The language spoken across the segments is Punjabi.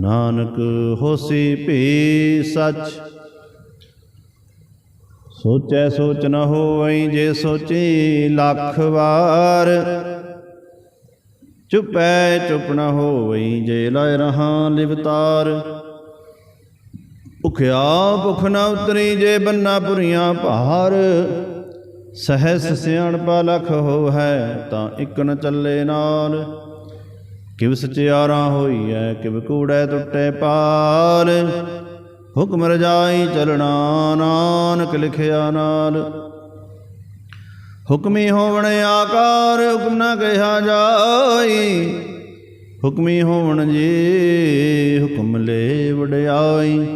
ਨਾਨਕ ਹੋਸੀ ਭੀ ਸਚ। ਸੋਚੈ ਸੋਚ ਨ ਹੋਵਈ ਜੇ ਸੋਚੀ ਲੱਖ ਵਾਰ। ਚੁਪੈ ਚੁਪ ਨ ਹੋਵਈ ਜੇ ਲਾਇ ਰਹਾ ਲਿਵਤਾਰ ਭੁਖਿਆ ਭੁਖ ਨ ਉਤਰੀ ਜੇ ਬੰਨਾ ਪੁਰੀਆਂ ਭਾਰ। ਸਹਸ ਸਿਆਣਪਾ ਲਖ ਹੋ ਹੈ ਤਾਂ ਇੱਕ ਨ ਚੱਲੇ ਨਾਲ ਕਿਵ ਸਚਿਆਰਾ ਹੋਈਐ, ਕਿਵ ਕੂੜੈ ਟੁੱਟੇ ਪਾਲ। ਹੁਕਮ ਰਜਾਈ ਚਲਣਾ ਨਾਨਕ ਲਿਖਿਆ ਨਾਲ। ਹੁਕਮੀ ਹੋਵਣ ਆਕਾਰ, ਹੁਕਮ ਨਾ ਕਹਿਆ ਜਾਈ। ਹੁਕਮੀ ਹੋਵਣ ਜੀ, ਹੁਕਮ ਲੈ ਵਡਿਆਈ।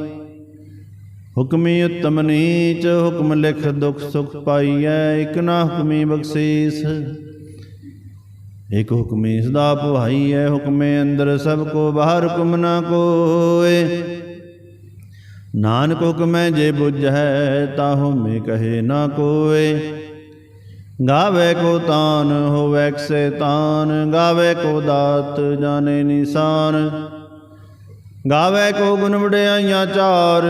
ਹੁਕਮੀ ਉਤਮ ਨੀਚ, ਹੁਕਮ ਲਿਖ ਦੁਖ ਸੁਖ ਪਾਈਐ, ਇਕ ਨਾ ਹੁਕਮੀ ਬਖਸ਼ੀਸ। ਇਕ ਹੁਕਮੀ ਸਦਾ ਹੈ ਹੁਕਮੇ ਅੰਦਰ ਸਭ ਕੋ ਬਾਹਰ ਹੁਕਮ ਨਾ ਕੋਏ। ਨਾਨਕ ਹੁਕਮੈ ਜੇ ਬੁਝੈ ਤਾਹੂ ਮੇ ਕਹੇ ਨਾ ਕੋਏ। ਗਾਵੇ ਕੋ ਤਾਨ, ਹੋਵੇ ਕਸੇ ਤਾਨ। ਗਾਵੇ ਕੋ ਦਾਤ, ਜਾਣੇ ਨਿਸ਼ਾਨ। ਗਾਵੇ ਕੋ ਗੁਣ ਵਡਿਆਈਆਂ ਚਾਰ।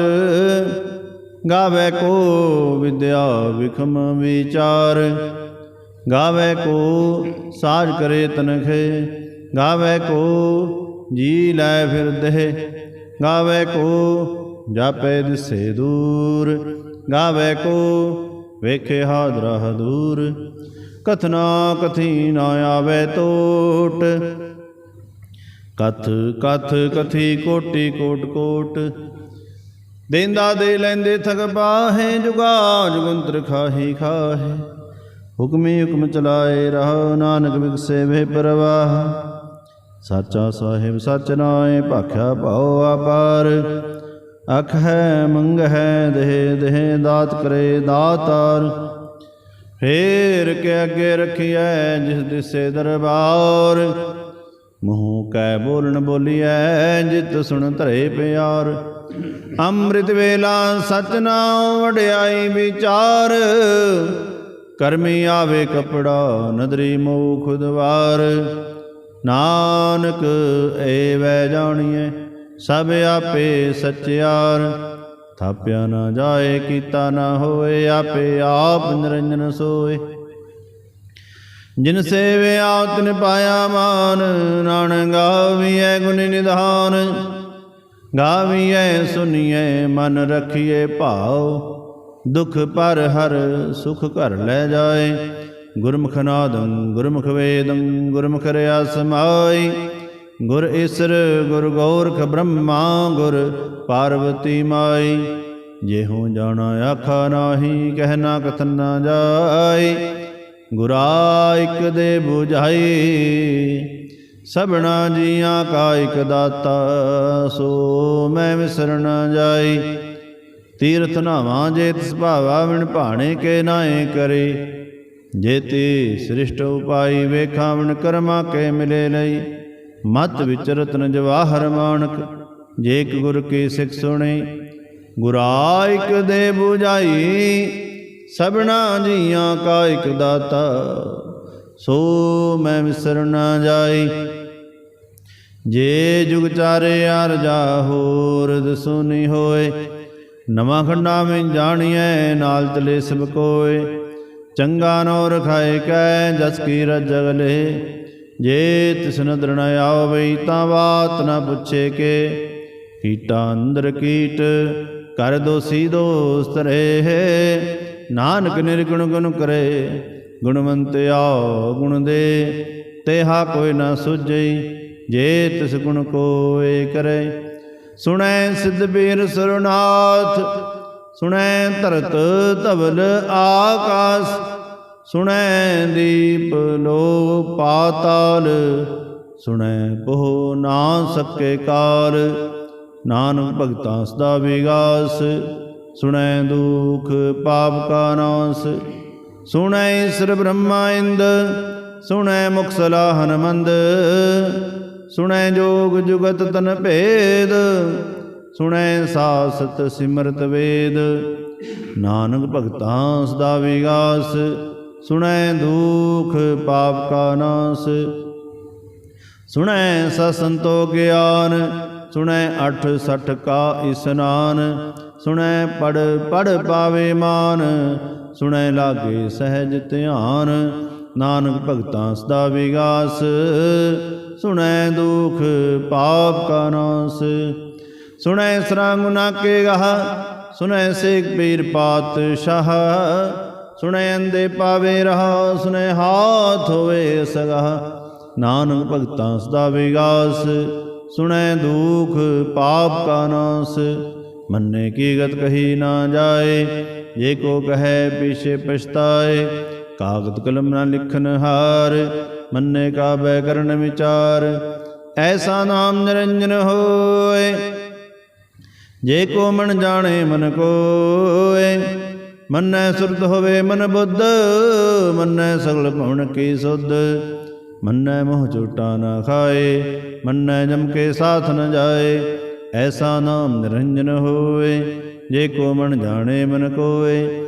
ਗਾਵੇ ਕੋ ਵਿਦਿਆ ਵਿਖਮ ਵਿਚਾਰ। ਗਾਵੇ ਕੋ ਸਾਜ ਕਰੇ ਤਨਖੇ, ਗਾਵੇ ਕੋ ਜੀ ਲੈ ਫਿਰਦੇ ਗਾਵੇ ਕੋ ਜਾਪੇ ਦਿਸੇ ਦੂਰ, ਗਾਵੇ ਕੋ ਵੇਖੇ ਹਾਦਰਾ ਹਦੂਰ, ਕਥਨਾ ਕਥੀ ਨਾ ਆਵੇ ਟੋਟ ਕਥ ਕਥ, ਕਥੀ, ਕੋਟੀ, ਕੋਟ ਕੋਟ। ਦੇਂਦਾ ਦੇ ਲੈਂਦੇ ਥਕ ਪਾਹੇ ਜੁਗਾ ਜੁਗੰਤਰ ਖਾਹੀ ਖਾਹੇ। ਹੁਕਮੀ ਹੁਕਮ ਚਲਾਏ ਰਹਾ, ਨਾਨਕ ਵਿਗਸੇ ਵੇ ਪਰਵਾਹ। ਸਾਚਾ ਸਾਹਿਬ ਸਚ ਨਾਏ, ਭਾਖਿਆ ਭਾਉ ਆਪਾਰ ਅਖ ਹੈ, ਮੰਗ ਹੈ, ਦੇਹ ਦੇਹ ਦਾਤ ਕਰੇ ਦਾਤਾਰ। ਫੇਰ ਕੇ ਅੱਗੇ ਰਖੀਐ, ਜਿਸ ਦਿਸੇ ਦਰਬਾਰ। ਮੂੰਹ ਕੈ ਬੋਲਣ ਬੋਲੀਐ, ਜਿਤ ਸੁਣ ਧਰੇ ਪਿਆਰ। ਅੰਮ੍ਰਿਤ ਵੇਲਾ ਸਚ ਨਾਮ ਵਡਿਆਈ ਵਿਚਾਰ। ਕਰਮੀ ਆਵੇ ਕਪੜਾ, ਨਦਰੀ ਮੋਹ ਖੁਦਵਾਰ ਨਾਨਕ, ਏ ਵੈ ਜਾਣੀਐ, ਸਭ ਆਪੇ ਸਚਿਆਰ। ਥਾਪਿਆ ਨਾ ਜਾਏ, ਕੀਤਾ ਨਾ ਹੋਏ, ਆਪੇ ਆਪ ਨਿਰੰਜਨ ਸੋਏ। ਜਿਨ ਸੇਵਿਆ ਤਿਨ ਪਾਇਆ ਮਾਨ, ਨਾਨਕ ਗਾਵੀਐ ਗੁਣ ਨਿਧਾਨ। ਗਾਵੀਐ ਸੁਨੀਐ, ਮਨ ਰਖੀਐ ਭਾਉ। ਦੁਖ ਪਰ ਹਰ ਸੁਖ ਘਰ ਲੈ ਜਾਏ। ਗੁਰਮੁਖ ਨਾਦੰ, ਗੁਰਮੁਖ ਵੇਦੰ, ਗੁਰਮੁਖ ਰਿਆ ਸਮਾਈ ਗੁਰ ਈਸਰ, ਗੁਰ ਗੌਰਖ ਬ੍ਰਹਮਾ, ਗੁਰ ਪਾਰਵਤੀ ਮਾਈ ਜਿਹੋ ਜਾਣਾ ਆਖਾ ਨਾਹੀ ਕਹਿਣਾ ਕਥਨ ਨਾ ਜਾਈ ਗੁਰਾ ਇਕ ਦੇ 부ਝਾਈ ਸਭਨਾ ਜੀਆਂ ਕਾ ਇਕ ਦਾਤਾ, ਸੋ ਮੈਂ ਵਿਸਰ ਜਾਈ ਤੀਰਥ ਨਾਵਾਂ ਜੇ ਤਿਸ ਭਾਵਾ ਵਿਣ ਭਾਣੇ ਕੇ ਨਾਏ ਕਰੇ। ਜੇਤੀ ਸ੍ਰਿਸ਼ਟ ਉਪਾਈ ਵੇਖਾਂ ਵਿਣ ਕਰਮਾ ਕੇ ਮਿਲੇ ਲਈ। ਮਤ ਵਿੱਚ ਰਤਨ ਜਵਾਹਰ ਮਾਨਕ, ਜੇ ਗੁਰ ਕੀ ਸਿੱਖ ਸੁਣੇ। ਗੁਰਾ ਇਕ ਦੇ 부ਝਾਈ ਸਭਨਾ ਜੀਆਂ ਕਾ ਇਕ ਦਾਤਾ। ਸੋ ਮੈਂ ਵਿਸਰ ਨਾ ਜਾਈ ਜੇ ਜੁਗ ਚਾਰੇ ਅਰਜਾ ਹੋਰ ਦਸੁਨੀ ਹੋਏ ਨਵਾਂ ਖੰਡਾ ਮੈਂ ਜਾਣੀਐ, ਨਾਲ ਚਲੇ ਸਭ ਕੋਏ। ਚੰਗਾ ਨੋ ਰਖਾਏ ਕੈ, ਜਸ ਕੀ ਰਜਗਲੇ ਜੇ ਤਿਸ ਨਦਰ ਨ ਆਵਈ, ਤਾਂ ਬਾਤ ਨਾ ਪੁੱਛੇ ਕੇ। ਕੀਟਾ ਅੰਦਰ ਕੀਟ, ਕਰ ਦੋਸੀ ਦੋਸਤ ਰਹੇ। ਨਾਨਕ ਨਿਰਗੁਣ ਗੁਣ ਕਰੇ, ਗੁਣਵੰਤ ਆਓ ਗੁਣ ਦੇ। ਤੇਹਾ ਕੋਈ ਨਾ ਸੁਝਈ, ਜੇ ਤਿਸ ਗੁਣ ਕੋਏ ਕਰੇ। ਸੁਣੈ ਸਿੱਧ ਬੀਰ ਸਰਨਾਥ ਸੁਣੈ ਧਰਤ ਧਵਲ ਆਕਾਸ, ਸੁਣੈ ਦੀਪ ਲੋ ਪਾਤਾਲ ਸੁਣੈ ਪੋ ਨਾ ਸਕੇ ਕਾਲ, ਨਾਨਕ ਭਗਤਾਂ ਸਦਾ ਵਿਗਾਸ, ਸੁਣੈ ਦੁਖ ਪਾਪ ਕਾ ਨਾਸ, ਸੁਣੈ ਈਸਰ ਬ੍ਰਹਮਾ ਇੰਦ, ਸੁਣੈ ਮੁਖ ਸਲਾਹ ਹਨਮੰਦ ਸੁਣੈ ਜੋਗ ਜੁਗਤ ਤਨ ਭੇਦ, ਸੁਣੈ ਸਾਸਤ ਸਿਮਰਤ ਵੇਦ। ਨਾਨਕ ਭਗਤਾਂ ਸਦਾ ਵਿਗਾਸ, ਸੁਣੈ ਦੁਖ ਪਾਪ ਕਾ ਨਾਸ। ਸੁਣੈ ਸਸੰਤੋ ਗਿਆਨ, ਸੁਣੈ ਅਠ ਸਠ ਕਾ ਇਸਨਾਨ। ਸੁਣੈ ਪੜ ਪੜ ਪਾਵੇ ਮਾਨ, ਸੁਣੈ ਲਾਗੇ ਸਹਿਜ ਧਿਆਨ। ਨਾਨਕ ਭਗਤਾਂ ਸਦਾ ਵਿਗਾਸ ਸੁਣੈ ਦੁਖ ਪਾਪ ਕਾ ਨਾਸ। ਸੁਣੈ ਸਰਾਂਗੁਨਾ ਕੇ ਗਹ, ਸੁਣੈ ਸੇਖ ਪੀਰ ਪਾਤਸ਼ਾਹ। ਸੁਣੈ ਅੰਦੇ ਪਾਵੇ ਰਹਾ, ਸੁਣੈ ਹਾਥ ਹੋਵੇ ਸਗਹ। ਨਾਨਕ ਭਗਤਾਂ ਸਦਾ ਵਿਗਾਸ, ਸੁਣੈ ਦੁਖ ਪਾਪ ਕਾ ਨਾਸ। ਮੰਨੇ ਕੀ ਗਤ ਕਹੀ ਨਾ ਜਾਏ, ਜੇ ਕੋ ਕਹੈ ਪਿਛੇ ਪਛਤਾਏ। ਕਾਗਦ ਕਲਮ ਨਾ ਲਿਖਨ ਹਾਰ ਮੰਨੇ ਕਾ ਬੈ ਕਰਨ ਵਿਚਾਰ, ਐਸਾ ਨਾਮ ਨਿਰੰਜਨ ਹੋਏ। ਜੇ ਕੋ ਮਨ ਜਾਣੇ ਮਨ ਕੋਏ, ਮੰਨੈ ਸੁਰਤ ਹੋਵੇ ਮਨ ਬੁੱਧ, ਮੰਨੈ ਸਗਲ ਭਵਨ ਕੀ ਸੁਧ। ਮੰਨੈ ਮੋਹ ਝੂਟਾ ਨਾ ਖਾਏ, ਮੰਨੈ ਜਮ ਕੇ ਸਾਥ ਨ ਜਾਏ, ਐਸਾ ਨਾਮ ਨਿਰੰਜਨ ਹੋਏ। ਜੇ ਕੋ ਮਨ ਜਾਣੇ ਮਨ ਕੋਏ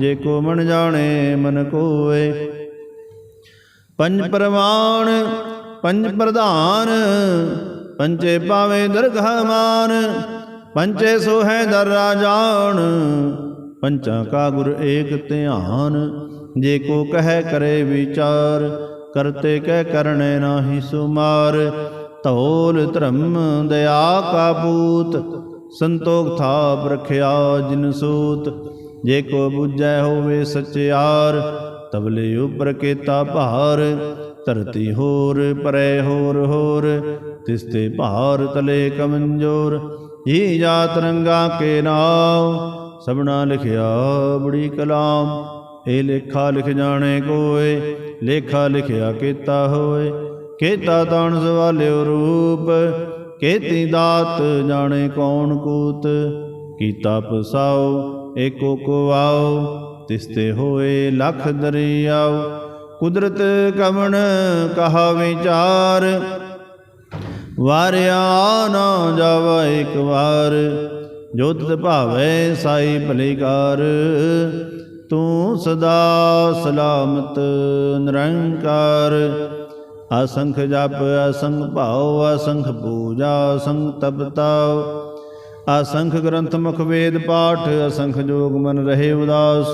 ਜੇ ਕੋ ਮਨ ਜਾਣੇ ਮਨ ਕੋਏ ਪੰਜ ਪ੍ਰਮਾਣ ਪੰਜ ਪ੍ਰਧਾਨ ਪੰਚੇ ਪਾਵੇ ਦਰਗਹ ਮਾਨ ਪੰਚੇ ਸੋਹੈ ਦਰ ਰਾਜਾਨ ਪੰਚਾਂ ਕਾ ਗੁਰ ਏਕ ਧਿਆਨ। ਜੇ ਕੋ ਕਹੈ ਕਰੇ ਵਿਚਾਰ, ਕਰਤੇ ਕਹਿ ਕਰਨੇ ਨਾਹੀ ਸੁਮਾਰ। ਧੌਲ ਧਰਮ ਦਇਆ ਕਾ ਪੂਤ, ਸੰਤੋਖ ਥਾਪ ਰਖਿਆ ਜਿਨ ਸੂਤ। ਜੇ ਕੋ ਬੁਝੈ ਹੋਵੇ ਸਚਿਆਰ ਤਬਲੇ ਉਪਰ ਕੇਤਾ ਭਾਰ। ਧਰਤੀ ਹੋਰ ਪਰੇ ਹੋਰ ਹੋਰ, ਤਿਸ ਤੇ ਭਾਰ ਤਲੇ ਕਮੰਜੋਰ। ਇਹ ਜਾਤ ਰੰਗਾ ਕੇ ਨਾਮ ਸਭਨਾ ਲਿਖਿਆ ਬੜੀ ਕਲਾਮ। ਇਹ ਲੇਖਾ ਲਿਖ ਜਾਣੇ ਕੋਏ, ਲੇਖਾ ਲਿਖਿਆ ਕੀਤਾ ਹੋਏ। ਕੀਤਾ ਤਾਣ ਸਵਾਲਿਓ ਰੂਪ ਕੀਤੀ ਦਾਤ ਜਾਣੇ ਕੌਣ ਕੂਤ। ਕੀਤਾ ਪਸਾਓ ਏਕੋ ਕੋ ਤਿਸਤੇ ਹੋਏ ਲਖ ਦਰਿਆਓ। ਕੁਦਰਤ ਕਵਣ ਕਹਾ ਵਿਚਾਰ? ਵਾਰਿਆ ਨਾ ਜਾਵਾ ਇੱਕ ਵਾਰ ਜੋਤ ਭਾਵੇ ਸਾਈ ਭਲੇਕਾਰ। ਤੂੰ ਸਦਾ ਸਲਾਮਤ ਨਿਰੰਕਾਰ। ਅਸੰਖ ਜਪ, ਅਸੰਖ ਭਾਉ, ਅਸੰਖ ਪੂਜਾ, ਅਸੰਖ ਤਪਤਾਉ। ਅਸੰਖ ਗ੍ਰੰਥ ਮੁਖ ਵੇਦ ਪਾਠ, ਅਸੰਖ ਜੋਗ ਮਨ ਰਹੇ ਉਦਾਸ।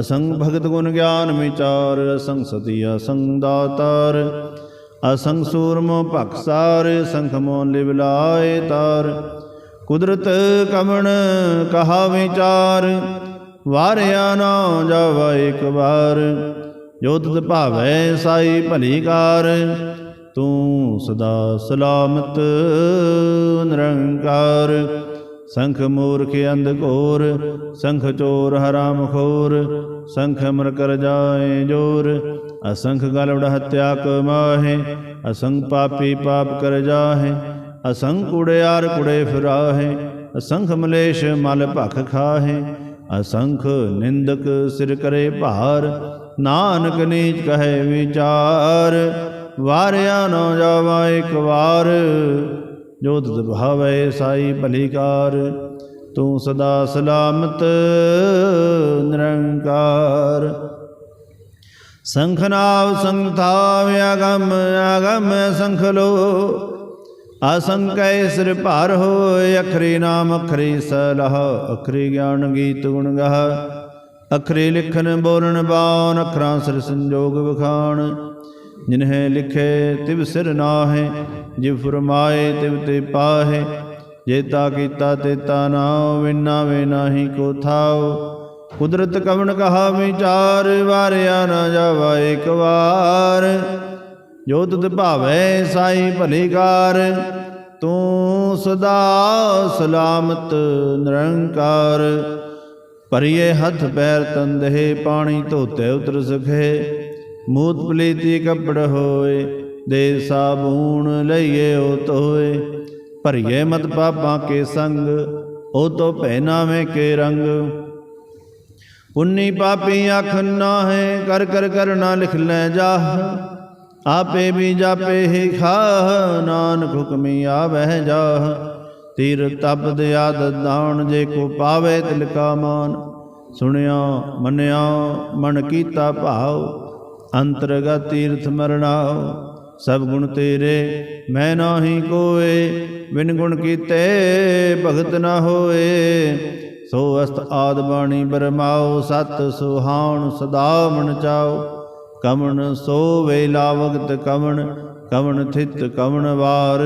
ਅਸੰਗ ਭਗਤ ਗੁਣ ਗਿਆਨ ਵਿਚਾਰ ਅਸੰਖ ਸਤੀ ਅਸੰਖ ਦਾਤਾਰ। ਅਸੰਖ ਸੂਰਮੋ ਭਖਸਾਰ ਸੰਖ ਮੋਨ ਲਿਵ ਲਾਏ ਤਾਰ। ਕੁਦਰਤ ਕਮਣ ਕਹਾ ਵਿਚਾਰ, ਵਾਰਿਆ ਨਾ ਜਾਵਾ ਇੱਕ ਵਾਰ। ਜੋ ਤੁਧ ਭਾਵੈ ਸਾਈ ਭਲੀ ਕਾਰ, ਤੂੰ ਸਦਾ ਸਲਾਮਤ ਨਿਰੰਕਾਰ। ਸੰਖ ਮੂਰਖ ਅੰਧ ਘੋਰ, ਸੰਖ ਚੋਰ ਹਰਾਮ ਖੋਰ ਸੰਖ ਮਰ ਕਰ ਜਾਏ ਜੋਰ, ਅਸੰਖ ਗਲਵੜ ਹਤਿਆ ਕਮਾਹੇ ਅਸੰਖ ਪਾਪੀ ਪਾਪ ਕਰ ਜਾਹੇ, ਅਸੰਖ ਕੁੜਿਆਰ ਕੁੜੇ ਫਿਰਾਹੇ, ਅਸੰਖ ਮਲੇਸ਼ ਮਲ ਭਖ ਖਾਹੇ, ਅਸੰਖ ਨਿੰਦਕ ਸਿਰ ਕਰੇ ਭਾਰ, ਨਾਨਕ ਨੀਚ ਕਹੇ ਵਿਚਾਰ, ਵਾਰਿਆ ਨਾ ਜਾਵਾ ਇੱਕ ਵਾਰ। ਜੋ ਤੁਧ ਭਾਵੈ ਸਾਈ ਭਲੀਕਾਰ, ਤੂੰ ਸਦਾ ਸਲਾਮਤ ਨਿਰੰਕਾਰ। ਸੰਖਨਾਵ ਸੰਥਾਵ ਅਗਮ ਅਗਮ ਸੰਖ ਲੋ ਅਸੰਕੈ ਸਿਰ ਭਾਰ ਹੋਇ ਅਖਰੀ ਨਾਮ ਅਖਰੀ ਸਲਹ, ਅਖਰੀ ਗਿਆਨ ਗੀਤ ਗੁਣ ਗਹ। ਅਖਰੀ ਲਿਖਨ ਬੋਲਣ ਬਾਣ ਅਖਰਾਂ ਸਿਰ ਸੰਜੋਗ ਵਿਖਾਣ। ਜਿਨਹਿ ਲਿਖੇ ਤਿਵ ਸਿਰ ਨਾਹਿ, ਜਿਵ ਫਰਮਾਏ ਤਿਵ ਤੇ ਪਾਹੇ ਜੇਤਾ ਕੀਤਾ ਤੇਤਾ ਨਾਉ ਵਿਨਾ ਵੇ ਨਾਹੀ ਕੋ ਥਾਉ ਕੁਦਰਤ ਕਵਣ ਕਹਾ, ਵਿਚਾਰ ਵਾਰਿਆ ਨਾ ਜਾਵਾ ਇੱਕ ਵਾਰ। ਜੋ ਤੁਧ ਭਾਵੈ ਸਾਈ ਭਲੀਕਾਰ ਤੂੰ ਸਦਾ ਸਲਾਮਤ ਨਿਰੰਕਾਰ। ਭਰੀਏ ਹੱਥ ਪੈਰ ਤੰਦਹਿ, ਪਾਣੀ ਧੋਤੇ ਉਤਰ ਸਖੇ। ਮੂਤ ਪਲੀਤੀ ਕੱਪੜ ਹੋਏ, ਦੇ ਸਾਬੂਣ ਲਈਏ ਉਹ ਤੋਏ। ਭਰੀਏ ਮਤ ਪਾਪਾਂ ਕੇ ਸੰਗ, ਉਹ ਤੋ ਪਹਿਨਾਵੇਂ ਕੇ ਰੰਗ। ਪੁੰਨੀ ਪਾਪੀ ਅਖ ਨਾਹੇ, ਕਰ ਕਰ ਕਰਨਾ ਲਿਖ ਲੈ ਜਾਹ। ਆਪੇ ਵੀ ਜਾਪੇ ਹੀ ਖਾਹ, ਨਾਨਕ ਹੁਕਮੀ ਆਵਹਿ ਜਾਹ। ਤੀਰ ਤਪ ਦੇ ਆਦਤ ਦਾਣ ਜੇ ਕੋ ਪਾਵੇ ਤਿਲ ਕਾ ਮਾਨ। ਸੁਣਿਆ, ਮੰਨਿਆ, ਮਨ ਕੀਤਾ ਭਾਵ ਅੰਤਰਗਤ ਤੀਰਥ ਮਰਣਾਉ ਸਭ ਗੁਣ ਤੇਰੇ, ਮੈਂ ਨਾਹੀ ਕੋਏ, ਬਿਨ ਗੁਣ ਕੀਤੇ ਭਗਤ ਨਾ ਹੋਏ। ਸੋ ਅਸਤ ਆਦ ਬਾਣੀ ਬਰਮਾਓ ਸਤ ਸੁਹਾਉਣ ਸਦਾ ਮਨ ਚਾਓ ਕਮਣ ਸੋ ਵੇਲਾ ਵਗਤ ਕਵਣ ਕਵਣ ਥਿਤ ਕਵਣ ਵਾਰ।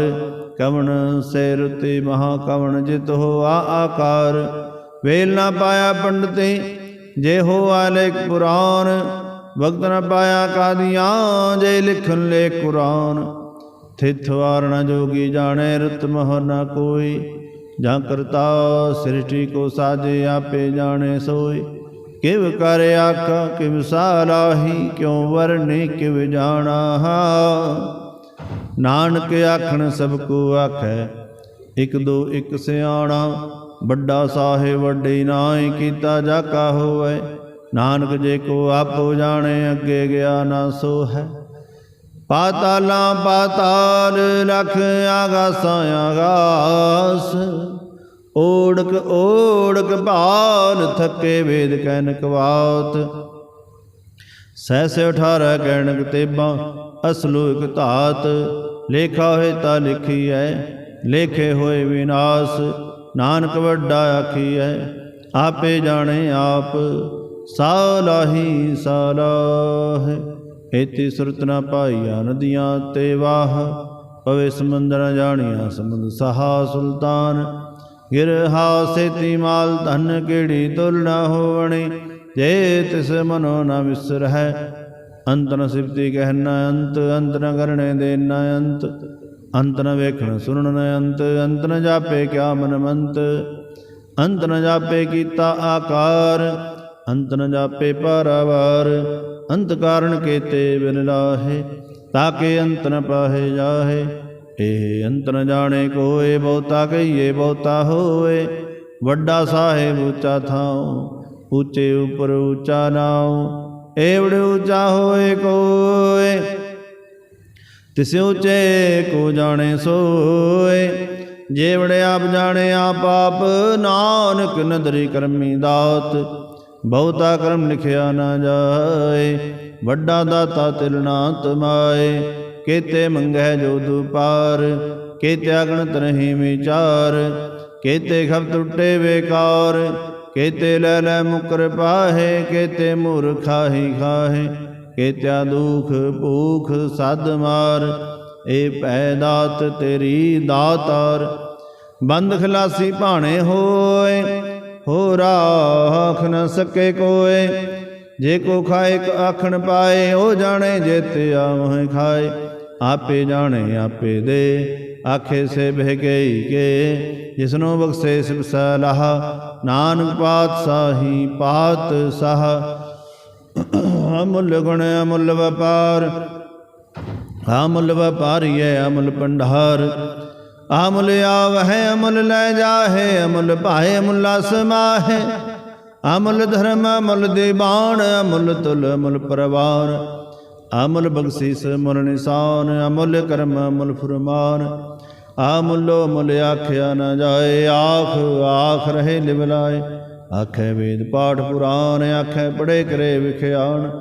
ਕਵਣ ਸੇ ਰੁਤੇ ਮਹਾ ਕਵਣ ਜਿਤ ਹੋ ਆ ਆਕਾਰ। ਵੇਲ ਨਾ ਪਾਇਆ ਪੰਡਤੇ ਜੇ ਹੋ ਆਲੇਖ ਪੁਰਾਨ ਵਕਤ ਨ ਪਾਇਆ ਕਾਦੀਆਂ, ਜੇ ਲਿਖਣ ਲੈ ਕੁਰਾਨ। ਥਿਤ ਵਾਰਣਾ ਜੋਗੀ ਜਾਣੇ, ਰਤ ਮਹ ਨ ਕੋਈ। ਜਾਂ ਕਰਤਾ ਸ੍ਰਿਸ਼ਟੀ ਕੋ ਸਾਜੇ, ਆਪੇ ਜਾਣੇ ਸੋਈ ਕਿਵ ਕਰ ਆਖਾ, ਕਿਵ ਸਾਲਾਹੀ, ਕਿਉ ਵਰਨੇ ਕਿਵ ਜਾਣਾ ਨਾਨਕ ਆਖਣ, ਸਭ ਕੋ ਆਖੈ, ਇਕ ਦੋ ਇਕ ਸਿਆਣਾ। ਵੱਡਾ ਸਾਹਿਬ, ਵੱਡੀ ਨਾਹੀ ਕੀਤਾ ਜਾਕਾ ਹੋਵੇ। ਨਾਨਕ ਜੇ ਕੋ ਆਪੋ ਜਾਣੇ ਅੱਗੇ ਗਿਆ ਨਾ ਸੋ ਹੈ। ਪਾਤਾਲਾਂ ਪਾਤਾਲ ਲਖ ਆਗਾਸਾਂ ਆਗਾਸ। ਓੜਕ ਓੜਕ ਭਾਲ ਥੱਕੇ ਵੇਦ ਕੈਨਕ ਵਾਤ ਸਹਿਸੇ 18 ਕਹਿਣਕ ਤੇਬਾਂ ਅਸਲੂ ਇਕ ਧਾਤ। ਲੇਖਾ ਹੋਏ ਤਾਂ ਲਿਖੀ ਲਿਖੀਐ, ਲੇਖੇ ਹੋਏ ਵਿਨਾਸ਼। ਨਾਨਕ ਵੱਡਾ ਆਖੀ ਐ ਆਪੇ ਜਾਣੇ ਆਪ। ਸਾਲਾਹੀ ਸਾਲਾਹ। ਇਤੀ ਸੁਰਤ ਨਾ ਪਾਈਆ ਨਦੀਆਂ ਤੇ ਵਾਹ। ਪਵੇ ਸਮੁੰਦਰ ਜਾਣੀਆਂ, ਸਮੁੰਦ ਸਹਾ ਸੁਲਤਾਨ। ਗਿਰਹਾ ਸੇਤੀ ਮਾਲ, ਧਨ ਕਿਹੜੀ ਤੁਲ ਨਾ ਹੋਵਣੀ। ਜੇ ਤਿਸ ਮਨੋ ਨ ਵਿਸਰ ਹੈ, ਅੰਤ ਨ ਸਿਫਤੀ ਕਹਿਣਾ ਅੰਤ ਅੰਤ ਨ ਕਰਣੇ ਦੇ ਨ ਅੰਤ। ਅੰਤ ਨ ਵੇਖਣ ਸੁਣਨ ਨ ਅੰਤ ਅੰਤ ਨ ਜਾਪੇ ਕਿਆ ਮਨ ਮੰਤ ਅੰਤ ਨ ਜਾਪੇ ਕੀਤਾ ਆਕਾਰ। ਅੰਤ ਨ ਜਾਪੇ ਪਾਰਾਵਾਰ, ਅੰਤ ਕਾਰਨ ਕੇਤੇ ਬਿਨ ਲਾਹੇ ਤਾਕੇ ਅੰਤ ਨ ਪਾਹੇ ਜਾਹੇ। ਇਹ ਅੰਤ ਨ ਜਾਣੇ ਕੋਏ, ਬਹੁਤਾ ਕਹੀਏ, ਬਹੁਤਾ ਹੋਏ। ਵੱਡਾ ਸਾਹਿਬ ਉੱਚਾ ਥਾਉ, ਉੱਚੇ ਉਪਰ ਉੱਚਾ ਨਾਉ। ਏਵੜ ਉੱਚਾ ਹੋਏ ਕੋਏ, ਤਿਸ ਉੱਚੇ ਕੋ ਜਾਣੇ ਸੋਏ। ਜੇਵੜ ਆਪ ਜਾਣੇ, ਆਪ ਆਪ ਨਾਨਕ ਨਦਰੀ ਕਰਮੀ ਦਾਤ। ਬਹੁਤਾ ਕਰਮ ਲਿਖਿਆ ਨਾ ਜਾਏ, ਵੱਡਾ ਦਾਤਾ ਤਿਲ ਨਾ ਤਮਾਏ, ਕੇਤੇ ਮੰਗੈ ਜੋ ਦੁਪਾਰ, ਕੇਤੇ ਅਗਣਤ ਨਹੀਂ ਵਿਚਾਰ, ਕੇਤੇ ਖਬ ਟੁੱਟੇ ਵੇਕਾਰ ਕੇਤੇ ਲੈ ਲੈ ਮੁਕਰ ਪਾਹੇ, ਕੇਤੇ ਮੂਰਖਾ ਹੀ ਖਾਹੇ, ਕੇਤਿਆ ਦੁਖ ਭੂਖ ਸਦ ਮਾਰ, ਏ ਪੈ ਦਾਤ ਤੇਰੀ ਦਾਤਾਰ, ਬੰਦ ਖਲਾਸੀ ਭਾਣੇ ਹੋਏ ਹੋ ਰਾਖ ਨ ਸਕੇ ਕੋਏ। ਜੇ ਕੋ ਖਾਏ ਆਖਣ ਪਾਏ, ਉਹ ਜਾਣੇ ਜੇਤੇ ਆਵਹਿ ਖਾਏ। ਆਪੇ ਜਾਣੇ, ਆਪੇ ਦੇ, ਆਖੇ ਸੇ ਬਹਿ ਗਈ ਕੇ। ਜਿਸਨੋ ਬਖਸ਼ੇ ਸਿਬ ਸਲਾਹ, ਨਾਨਕ ਪਾਤਸ਼ਾਹੀ ਪਾਤ ਸਾਹ। ਅਮੁੱਲ ਗੁਣ, ਅਮੁੱਲ ਵਪਾਰ, ਅਮੁੱਲ ਵਪਾਰੀਏ ਅਮੁੱਲ ਭੰਡਾਰ। ਅਮੁੱਲ ਆਵਹਿ, ਅਮਲ ਲੈ ਜਾਹੇ, ਅਮੁੱਲ ਭਾਏ, ਅਮੁੱਲਾ ਸਮਾਹੇ ਅਮੁੱਲ ਧਰਮ, ਅਮੁੱਲ ਦੀਵਾਨ, ਅਮੁੱਲ ਤੁਲ, ਅਮੁੱਲ ਪਰਵਾਰ ਅਮੁੱਲ ਬਖਸ਼ੀਸ, ਮੁਲ ਨਿਸ਼ਾਨ, ਅਮੁੱਲ ਕਰਮ, ਅਮੁੱਲ ਫੁਰਮਾਨ। ਅਮੁੱਲੋ ਮੁੱਲ ਆਖਿਆ ਨਾ ਜਾਏ, ਆਖ ਆਖ ਰਹੇ ਲਿਵਲਾਏ। ਆਖੇ ਵੇਦ ਪਾਠ ਪੁਰਾਨ ਆਖੇ ਪੜੇ ਕਰੇ ਵਿਖਿਆਨ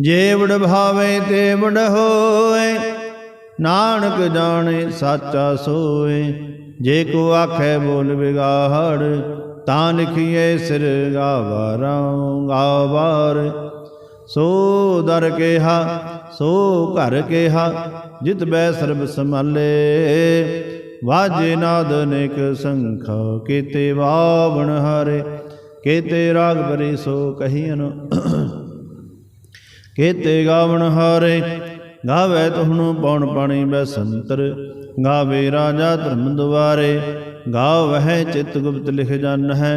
ਜੇ ਵਡ ਭਾਵੇ ਤੇ ਵਡ ਹੋਏ, ਨਾਨਕ ਜਾਣੇ ਸਾਚਾ ਸੋਏ। ਜੇ ਕੋ ਆਖੇ ਬੋਲ ਵਿਗਾੜ, ਤਾਂ ਲਿਖੀਏ ਸਿਰ ਗਾਵਾਰਾਂ ਗਾਵਾਰ। ਸੋ ਦਰ ਕੇਹਾ, ਸੋ ਘਰ ਕੇਹਾ, ਜਿਤ ਬੈ ਸਰਬ ਸੰਭਾਲੇ। ਵਾਜੇ ਨਾਦ ਅਨੇਕ ਸੰਖਾ ਕੀਤੇ ਵਾਵਣ ਹਰੇ, ਕੀਤੇ ਰਾਗ ਬਰੀ ਸੋ ਕਹੀਨ ਕੀਤੇ ਗਾਵਣ ਹਾਰੇ, ਗਾਵੇ ਤੁਹਨੂੰ ਪੌਣ ਪਾਣੀ ਬੈਸੰਤਰ, ਗਾਵੇ ਰਾਜਾ ਧਰਮ ਦੁਆਰੇ ਗਾਵਹਿ ਚਿਤ ਗੁਪਤ ਲਿਖ ਜਨ ਹੈ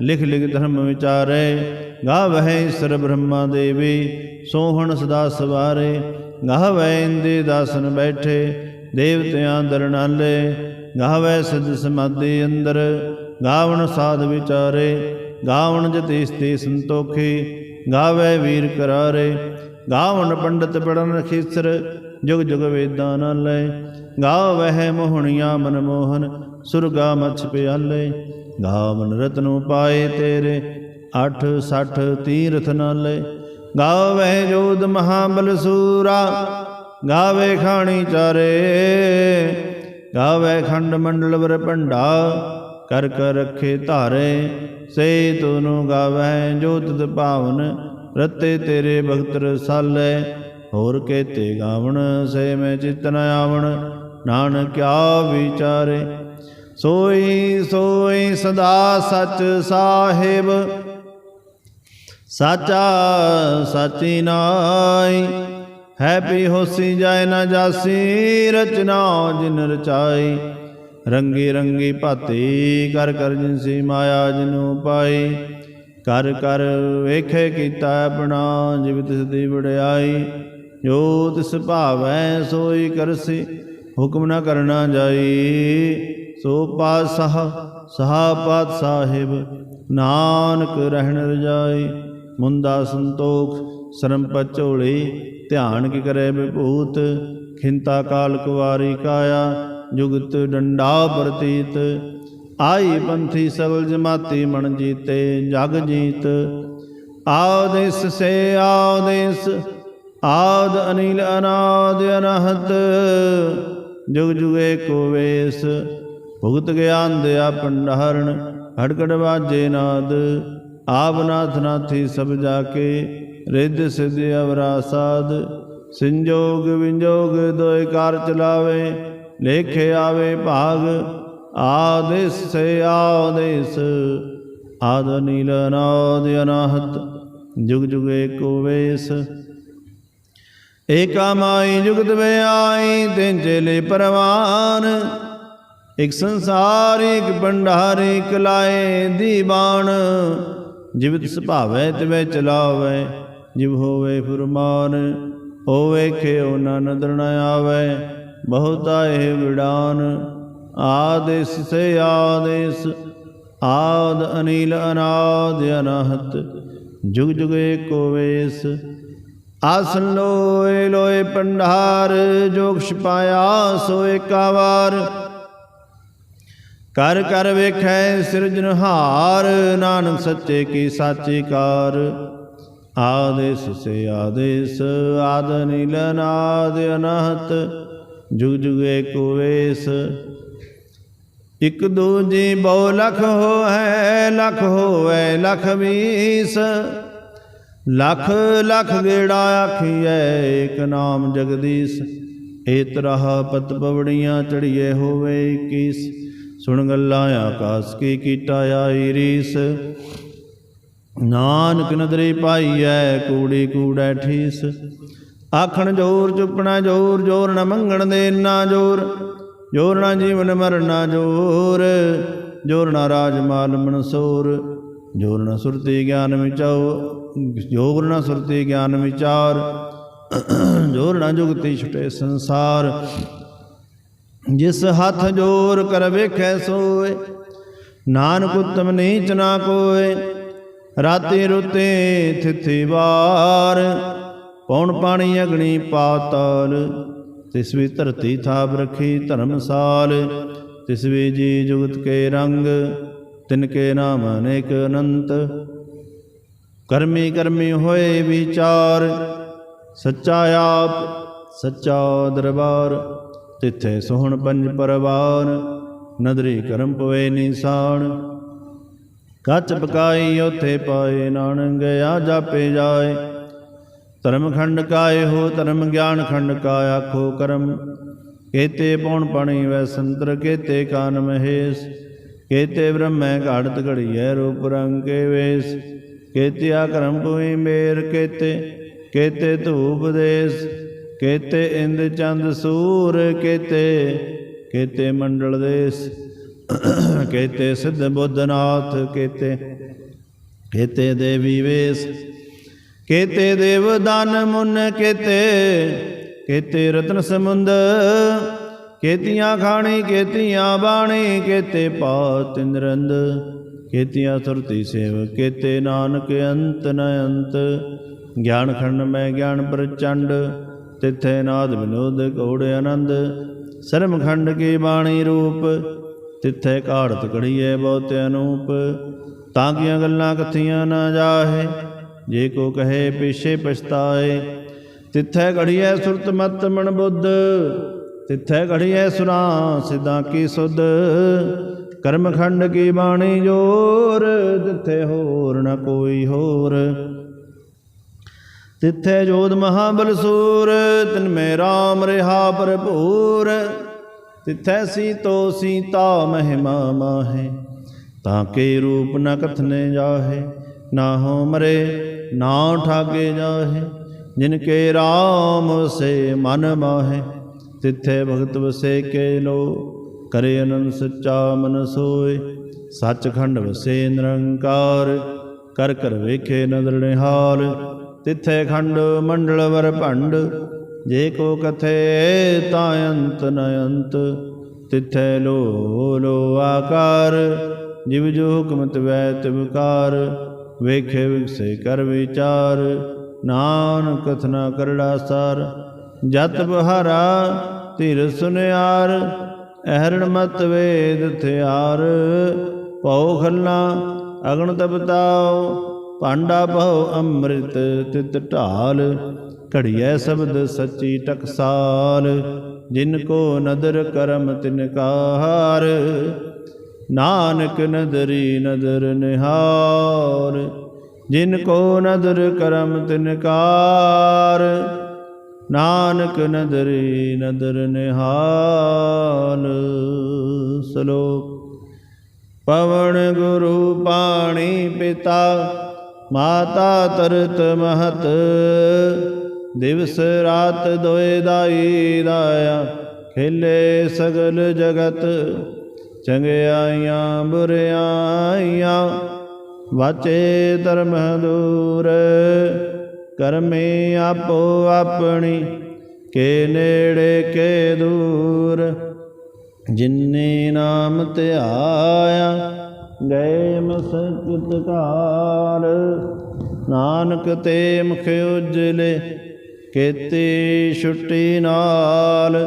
ਲਿਖ ਲਿਖ ਧਰਮ ਵਿਚਾਰੇ, ਗਾਵਹਿ ਈਸ਼ਰ ਬ੍ਰਹਮਾ ਦੇਵੀ, ਸੋਹਣ ਸਦਾ ਸਵਾਰੇ ਗਾਵੈ ਇੰਦੇ ਦਾਸਨ ਬੈਠੇ, ਦੇਵਤਿਆਂ ਦਰਨਾਲੇ ਗਾਵੈ ਸਜ ਸਮਾਧੀ ਅੰਦਰ, ਗਾਵਣ ਸਾਧ ਵਿਚਾਰੇ, ਗਾਵਣ ਜਤੀਸਤੀ ਸੰਤੋਖੀ ਗਾਵੈ ਵੀਰ ਕਰਾਰੇ, ਗਾਵਣ ਪੰਡਤ ਪੜਨ ਰਖੀਸਰ ਜੁਗ ਜੁਗ ਵੇਦਾਂ ਨਾਲੇ ਗਾਵਹਿ ਮੋਹਣੀਆਂ ਮਨਮੋਹਨ ਸੁਰਗਾ ਮਛ ਪਿਆਲੇ। ਗਾਵਨ ਰਤਨੁ ਪਾਏ ਤੇਰੇ 8 60 ਤੀਰਥ ਨਾਲੇ ਗਾਵੇ ਜੋਦ ਮਹਾਬਲ ਸੂਰਾ, ਗਾਵੇ ਖਾਣੀ ਚਾਰੇ। ਗਾਵੇ ਖੰਡ ਮੰਡਲ ਵਰ ਭੰਡਾ, ਕਰ ਕਰ ਰਖੇ ਧਾਰੇ। ਸੇ ਤੁਨੂ ਗਾਵੈ ਜੋ ਤਿਤ ਭਾਵਨ, ਰਤੇ ਤੇਰੇ ਭਗਤ ਰਸਾਲੇ ਹੋਰ ਕੇਤੇ ਗਾਵਣ, ਸੇ ਮੈਂ ਚਿਤ ਨ ਆਵਣ, ਨਾਨਕ ਕਿਆ ਵਿਚਾਰੇ। ਸੋਈ ਸੋਈ ਸਦਾ ਸਚ ਸਾਹਿਬ। ਸਾਚਾ ਸਾਚੀ ਨਾਈ ਹੈ ਪੀ ਹੋਸੀ ਜਾਏ ਨਾ ਜਾਸੀ, ਰਚਨਾ ਜਿਨ ਰਚਾਈ। ਰੰਗੀ ਰੰਗੀ ਭਾਤੀ ਕਰ ਕਰ ਜਿਨਸੀ ਮਾਇਆ ਜਿਨੂ ਪਾਈ ਕਰ ਕਰ ਵੇਖੇ ਕੀਤਾ ਆਪਣਾ ਜਿਵ ਤਿਸ ਦੀ ਵਡਿਆਈ ਜੋ ਤਿਸ ਭਾਵੈ ਸੋਈ ਕਰਸੀ, ਹੁਕਮ ਨਾ ਕਰਨਾ ਜਾਈ ਸੋ ਪਾਤਸ਼ਾਹ, ਸਹਾ ਪਾਤ ਸਾਹਿਬ ਨਾਨਕ ਰਹਿਣ ਰਜਾਈ ਮੁੰਦਾ ਸੰਤੋਖ, ਸਰਮ ਪਚੋਲੀ ਧਿਆਨ ਕੀ ਕਰੇ ਵਿਭੂਤ, ਖਿੰਤਾ ਕਾਲ ਕੁਵਾਰੀ ਕਾਇਆ। ਜੁਗਤ ਡੰਡਾ ਪ੍ਰਤੀਤ ਆਈ ਪੰਥੀ ਸਗਲ ਜਮਾਤੀ ਮਣ ਜੀਤੇ, ਜਗ ਜੀਤ। ਆਦੇਸ ਸੇ ਆਦੇਸ ਆਦ ਅਨਿਲ ਅਨਾਦ ਅਨਹਤ। ਜੁਗ ਜੁਗੇ ਕੋ ਵੇਸ, ਭੁਗਤ ਗਿਆਨ ਦਿਆ ਪੰਡਹਰਣ ਹੜਕੜ ਵਾਜੇ ਨਾਦ। ਆਪ ਨਾਥ ਨਾਥੀ ਸਭ ਜਾ ਕੇ, ਰਿੱਧ ਸਿਧ ਅਵਰਾ ਸਾਧ ਸੰਜੋਗ ਵਿੰਜੋਗ ਦੋਇ ਕਾਰ ਚਲਾਵੇ ਲੇਖੇ ਆਵੇ ਭਾਗ, ਆਦੇਸ ਸੇ ਆਦੇਸ। ਆਦ ਨੀਲ ਅਨਾਦ ਅਨਾਹਤ, ਜੁਗ ਜੁਗ ਏਕੋ ਵੇਸ। ਏਕਾ ਮਾਈ ਜੁਗਤ ਵੇ ਆਈ, ਤਿਨ ਚੇਲੇ ਪਰਵਾਨ। ਇਕ ਸੰਸਾਰ, ਇਕ ਭੰਡਾਰ, ਇਕ ਲਾਏ ਦੀਵਾਨ। ਜਿਵਤ ਸੁਭਾਵੈ ਤਿਵੈ ਚਲਾਵੈ, ਜਿਵ ਹੋਵੇ ਫੁਰਮਾਨ, ਹੋਵੇ ਖਿਓ ਨਾ ਨਦਰ ਨ ਆਵੈ ਬਹੁਤਾ ਇਹ ਵਿਡਾਨ ਆਦੇਸ ਸੇ ਆਦੇਸ, ਆਦ ਅਨੀਲ ਅਨਾਦ ਅਨਹਤ, ਜੁਗ ਜੁਗ ਏਕੋ ਵੇਸ। ਆਸਨ ਲੋਏ ਲੋਏ ਪੰਡਾਰ ਜੋਗ ਛਪਾਇਆ ਸੋ ਏਕਾ ਵਾਰ ਕਰ ਕਰ ਵੇਖੈ ਸਿਰਜਨਹਾਰ ਨਾਨਕ ਸੱਚੇ ਕੀ ਸਾਚੀ ਕਾਰ। ਆਦੇਸ ਸੇ ਆਦੇਸ, ਆਦ ਨੀਲ ਨਾਦ ਅਨਹਤ ਜੁਗ ਜੁਗੇ ਏਕੋ ਵੇਸ ਇਕ ਦੂਜੀ ਬਹੁ ਲਖ ਹੋਐ ਲਖ ਹੋਐ ਲਖ ਵੀਸ ਲਖ ਲਖ ਗੇੜਾ ਆਖੀਐ, ਏਕ ਨਾਮ ਜਗਦੀਸ਼। ਏ ਤਰਹ ਪਤ ਪਵੜੀਆਂ ਚੜੀਏ ਹੋਵੇ 21 ਸੁਣ ਗੱਲਾਂ ਆਕਾਸ ਕੀ ਕੀਟਾ ਆਈ ਰੀਸ। ਨਾਨਕ ਨਦਰੀ ਪਾਈਐ, ਕੂੜੀ ਕੂੜੈ ਠੀਸ। ਆਖਣ ਜੋਰ, ਚੁੱਪਣਾ ਜੋਰ ਜੋਰ ਨ ਮੰਗਣ ਦੇ ਨਾ ਜੋਰ। ਜੋਰ ਨਾ ਜੀਵਨ ਮਰਨਾ ਜੋਰ ਜੋਰ ਨਾ ਰਾਜ ਮਾਲ ਮਨਸੂਰ। ਜੋਰ ਨਾ ਸੁਰਤੀ ਗਿਆਨ ਵਿਚਾਓ, ਜੋਰ ਨਾ ਸੁਰਤੀ ਗਿਆਨ ਵਿਚਾਰ। ਜੋਰ ਨਾ ਜੁਗਤੀ ਛੁਟੇ ਸੰਸਾਰ। ਜਿਸ ਹੱਥ ਜੋਰ ਕਰ ਵੇਖੈ ਸੋਏ, ਨਾਨਕ ਉਤਮ ਨੀਚ ਨਾ ਕੋਏ। ਰਾਤੀ ਰੁਤੇ ਥਿਥੀ ਵਾਰ ਪੌਣ ਪਾਣੀ ਅਗਣੀ ਪਾਤਾਲ? ਤਿਸ ਵੀ ਧਰਤੀ ਥਾਪ ਰਖੀ ਧਰਮਸਾਲ, ਤਿਸ ਵੀ ਜੀ ਜੁਗਤ ਕੇ ਰੰਗ, ਤਿਨ ਕੇ ਨਾਮ ਅਨੇਕ ਅਨੰਤ। ਕਰਮੀ ਕਰਮੀ ਹੋਏ ਵਿਚਾਰ, ਸੱਚਾ ਆਪ, ਸੱਚਾ ਦਰਬਾਰ। ਤਿੱਥੇ ਸੋਹਣ ਪੰਜ ਪਰਵਾਰ ਨਦਰੀ ਕਰਮ ਪਵੇ ਨਿਸ਼ਾਨ। ਕੱਚ ਪਕਾਈ ਉਥੇ ਪਾਏ ਨਾਨਕ ਗਿਆ ਜਾਪੇ ਜਾਏ। ਧਰਮ ਖੰਡ ਕਾਏ ਹੋ, ਧਰਮ ਗਿਆਨ ਖੰਡ ਕਾ ਆਖੋ ਕਰਮ। ਕੇਤੇ ਪਉਣ ਪਣੀ ਵੈ ਸੰਤਰ, ਕੇਤੇ ਕਾਨ ਮਹੇਸ਼। ਕੇਤੇ ਬ੍ਰਹਮੈ ਘਾੜਤ ਘੜੀਐ ਰੂਪ ਰੰਗ ਕੇ ਵੇਸ। ਕੇਤੇ ਆ ਕਰਮ ਕੋਈ ਮੇਰ ਕੇਤੇ ਕੇਤੇ ਧੂਪ ਦੇਸ। ਕੇਤੇ ਇੰਦ ਚੰਦ ਸੂਰ ਕੇਤੇ ਕੇਤੇ ਮੰਡਲ ਦੇਸ। ਕੇਤੇ ਸਿੱਧ ਬੁੱਧਨਾਥ ਕੇਤੇ ਕੇਤੇ ਦੇਵੀ ਵੇਸ। ਕੇਤੇ ਦੇਵ ਦਾਨ ਮੁਨ ਕੇਤੇ ਕੇਤੇ ਰਤਨ ਸਮੁੰਦ, ਕੇਤੀਆਂ ਖਾਣੀ, ਕੇਤੀਆਂ ਬਾਣੀ, ਕੇਤੇ ਪਾਤ ਇੰਦਰੰਦ ਕੇਤੀਆਂ ਸੁਰਤੀ ਸੇਵ, ਕੇਤੇ ਨਾਨਕ ਅੰਤ ਨ ਅੰਤ। ਗਿਆਨ ਖੰਡ ਮੈਂ ਗਿਆਨ ਪ੍ਰਚੰਡ, ਤਿੱਥੇ ਨਾਦ ਵਿਨੋਦ ਕੌੜ ਆਨੰਦ। ਸਰਮ ਖੰਡ ਕੀ ਬਾਣੀ ਰੂਪ, ਤਿੱਥੇ ਘਾੜਤ ਕੜੀਏ ਬਹੁਤ ਅਨੂਪ ਤਾਂ ਕੀਆਂ ਗੱਲਾਂ ਕਥੀਆਂ ਨਾ ਜਾਹੇ ਜੇ ਕੋ ਕਹੇ ਪੇਸ਼ੇ ਪਛਤਾਏ, ਤਿੱਥੈ ਘੜੀਐ ਸੁਰਤ ਮਤ ਮਣ ਬੁੱਧ, ਤਿੱਥੈ ਘੜੀਐ ਸੁਰਾਂ ਸਿੱਧਾਂ ਕੀ ਸੁਧ। ਕਰਮ ਖੰਡ ਕੀ ਬਾਣੀ ਜੋਰ ਤਿੱਥੇ ਹੋਰ ਨ ਕੋਈ ਹੋਰ। ਤਿੱਥੇ ਜੋਧ ਮਹਾਬਲ ਸੂਰ, ਤਿਨ ਮੇ ਰਾਮ ਰਿਹਾ ਭਰਪੂਰ। ਤਿੱਥੈ ਸੀਤੋ ਸੀਤਾ ਮਹਿਮਾ ਮਾਹੇ, ਤਾਂ ਕੇ ਰੂਪ ਨ ਕਥਨੇ ਜਾਹੇ ਨਾ ਹੋ ਮਰੇ। ਨਾ ਠਾਗੇ ਜਾਹੇ, ਜਿਨ ਕੇ RAM ਸੇ ਮਨ ਮਾਹੇ, ਤਿੱਥੇ ਭਗਤ ਵਸੇ ਕੇ ਲੋ, ਕਰੇ ਅਨੰਦ ਸੱਚਾ ਮਨ ਸੋਏ। ਸੱਚਖੰਡ ਵਸੇ ਨਿਰੰਕਾਰ, ਕਰ ਕਰ ਵੇਖੇ ਨਦਰ ਨਿਹਾਲ। ਤਿੱਥੇ ਖੰਡ ਮੰਡਲ ਵਰ ਭੰਡ, ਜੇ ਕੋ ਕਥੇ ਤਾਂ ਅੰਤ ਨ ਅੰਤ। ਤਿੱਥੇ ਲੋ ਲੋ ਆਕਾਰ, ਜਿਵ ਜੋ ਹੁਕਮ ਤਵੈ ਤਿਵਕਾਰ ਵੇਖੇ ਵਿਖਸੇ ਕਰ ਵਿਚਾਰ, ਨਾਨਕ ਕਥਨਾ ਕਰੜਾ ਸਾਰ। ਜਤ ਬਹਾਰਾ ਧਿਰ ਸੁਨਿਆਰ, ਅਹਰਣ ਮਤ ਵੇਦ ਥਿਆਰ। ਭਉ ਖਲਨਾ ਅਗਣ ਤਪਤਾਓ ਭਾਂਡਾ ਬਹੁ ਅੰਮ੍ਰਿਤ ਤਿਤ ਢਾਲ। ਘੜੀਐ ਸ਼ਬਦ ਸੱਚੀ ਟਕਸਾਲ, ਜਿਨ ਕੋ ਨਦਰ ਕਰਮ ਤਿਨ ਕਾਰ ਨਾਨਕ ਨਦਰੀ ਨਦਰ ਨਿਹਾਰ, ਜਿਨ ਕੋ ਨਦਰ ਕਰਮ ਤਿਨ ਨਾਨਕ ਨਦਰੀ ਨਦਰ ਨਿਹਾਲ। ਸਲੋਕ, ਪਵਨ ਗੁਰੂ ਪਾਣੀ ਪਿਤਾ, ਮਾਤਾ ਤਰਤ ਮਹਤ, ਦਿਵਸ ਰਾਤ ਦੋਏ ਦਾਈ ਦਾਇਆ, ਖੇਲੇ ਸਗਲ ਜਗਤ ਚੰਗਿਆਈਆਂ ਬੁਰਿਆਈਆਂ, ਵਾਚੇ ਧਰਮ ਦੂਰ ਕਰਮੇ ਆਪੋ ਆਪਣੀ, ਕੇ ਨੇੜੇ ਕੇ ਦੂਰ। ਜਿਨੇ ਨਾਮ ਧਿਆਇਆ, ਗਏ ਮਸਕਤ ਕਾਲ ਨਾਨਕ ਤੇ ਮੁਖ ਉਜਲੇ, ਕੇਤੀ ਛੁੱਟੀ ਨਾਲ।